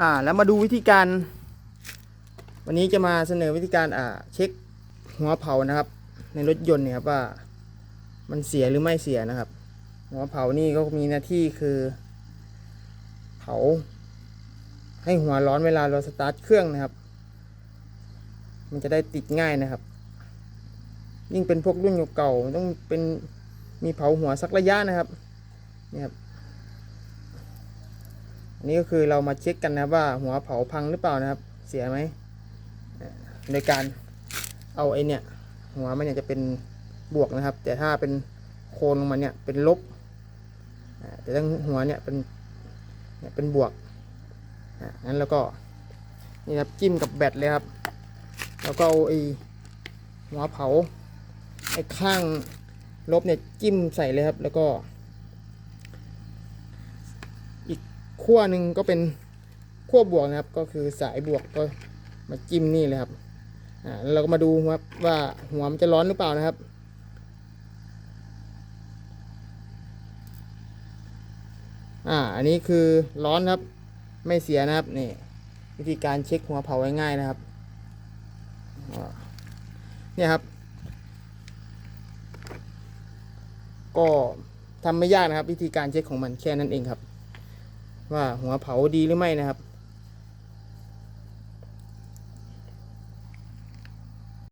อ่าแล้วมาดูวิธีการ วันนี้จะมาเสนอวิธีการอ่าเช็คหัวเผานะครับ ในรถยนต์เนี่ยครับว่ามันเสียหรือไม่เสียนะครับ หัวเผานี่ก็มีหน้าที่คือ เผา ให้หัวร้อนเวลาเราสตาร์ทเครื่องนะครับ มันจะได้ติดง่ายนะครับ ยิ่งเป็นพวกรุ่นเก่าต้องเป็นมีเผาหัวสักระยะนะครับนี่ครับ นนี้ก็คือเรามาเช็คกันนะว่าหัวเผาพังหรือเปล่านะครับ เสียไหมโดยการเอาไอเนี่ย หัวมันเนี่ยจะเป็นบวกนะครับ แต่ถ้าเป็นโคนลงมาเนี่ยเป็นลบแต่ทั้งหัวเนี่ยเป็นเนี่ยเป็นบวกอ่างั้นแล้วก็นี่ครับจิ้มกับแบตเลยครับ แล้วก็เอาไอหัวเผาไอข้างลบเนี่ยจิ้มใส่เลยครับ แล้วก็ ขั้วหนึ่งก็เป็นขั้วบวกนะครับ ก็คือสายบวกก็มาจิ้มนี่เลยครับอ่าเราก็มาดูครับว่าหัวมันจะร้อนหรือเปล่านะครับ อ่าอันนี้คือร้อนครับ ไม่เสียนะครับนี่วิธีการเช็คหัวเผาง่ายๆนะครับเนี่ยครับ ก็ทำไม่ยากนะครับ วิธีการเช็คของมันแค่นั้นเองครับ ว่าหัวเผาดีหรือไม่นะครับ